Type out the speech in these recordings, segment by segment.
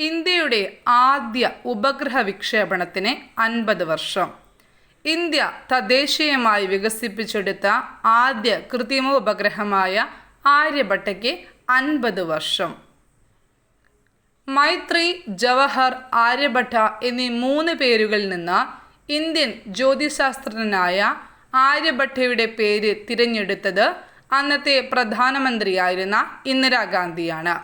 ഇന്ത്യയുടെ ആദ്യ ഉപഗ്രഹ വിക്ഷേപണത്തിന് അൻപത് വർഷം. ഇന്ത്യ തദ്ദേശീയമായി വികസിപ്പിച്ചെടുത്ത ആദ്യ കൃത്രിമ ഉപഗ്രഹമായ ആര്യഭട്ടയ്ക്ക് അൻപത് വർഷം. മൈത്രി ജവഹർ ആര്യഭട്ട എന്നീ മൂന്ന് പേരുകളിൽ നിന്ന് ഇന്ത്യൻ ജ്യോതിശാസ്ത്രജ്ഞനായ ആര്യഭട്ടയുടെ പേര് തിരഞ്ഞെടുത്തത് അന്നത്തെ പ്രധാനമന്ത്രിയായിരുന്ന ഇന്ദിരാഗാന്ധിയാണ്.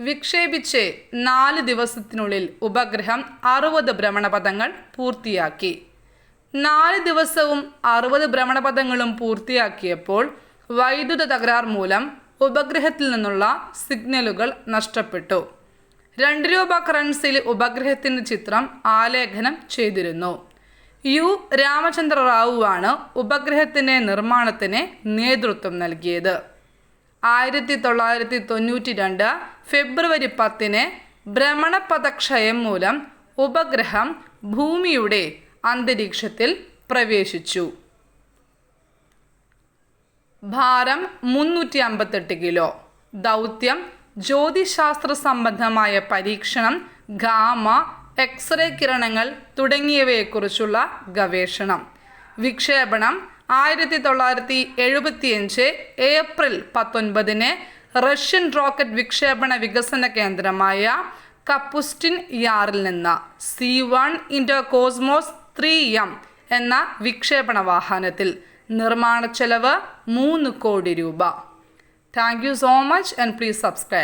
വിക്ഷേപിച്ച് നാല് ദിവസത്തിനുള്ളിൽ ഉപഗ്രഹം അറുപത് ഭ്രമണപഥങ്ങൾ പൂർത്തിയാക്കി. നാല് ദിവസവും അറുപത് ഭ്രമണപഥങ്ങളും പൂർത്തിയാക്കിയപ്പോൾ വൈദ്യുത തകരാർ മൂലം ഉപഗ്രഹത്തിൽ നിന്നുള്ള സിഗ്നലുകൾ നഷ്ടപ്പെട്ടു. രണ്ട് രൂപ കറൻസിയിൽ ഉപഗ്രഹത്തിന്റെ ചിത്രം ആലേഖനം ചെയ്തിരുന്നു. യു രാമചന്ദ്ര റാവുവാണ് ഉപഗ്രഹത്തിന്റെ നിർമ്മാണത്തിന് നേതൃത്വം നൽകിയത്. ആയിരത്തി തൊള്ളായിരത്തി തൊണ്ണൂറ്റി രണ്ട് ഫെബ്രുവരി പത്തിന് ഭ്രമണപഥക്ഷയം മൂലം ഉപഗ്രഹം ഭൂമിയുടെ അന്തരീക്ഷത്തിൽ പ്രവേശിച്ചു. ഭാരം മുന്നൂറ്റി അമ്പത്തെട്ട് കിലോ. ദൗത്യം ജ്യോതിശാസ്ത്ര സംബന്ധമായ പരീക്ഷണം ഗാമ എക്സ്റേ കിരണങ്ങൾ തുടങ്ങിയവയെക്കുറിച്ചുള്ള ഗവേഷണം. വിക്ഷേപണം ആയിരത്തി തൊള്ളായിരത്തി എഴുപത്തിയഞ്ച് ഏപ്രിൽ പത്തൊൻപതിന് റഷ്യൻ റോക്കറ്റ് വിക്ഷേപണ വികസന കേന്ദ്രമായ കപ്പുസ്റ്റിൻ യാറിൽ നിന്ന് C one Indo Kosmos three M എന്ന വിക്ഷേപണ വാഹനത്തിൽ നിർമ്മാണ ചെലവ് മൂന്ന് കോടി രൂപ. Thank you so much and please subscribe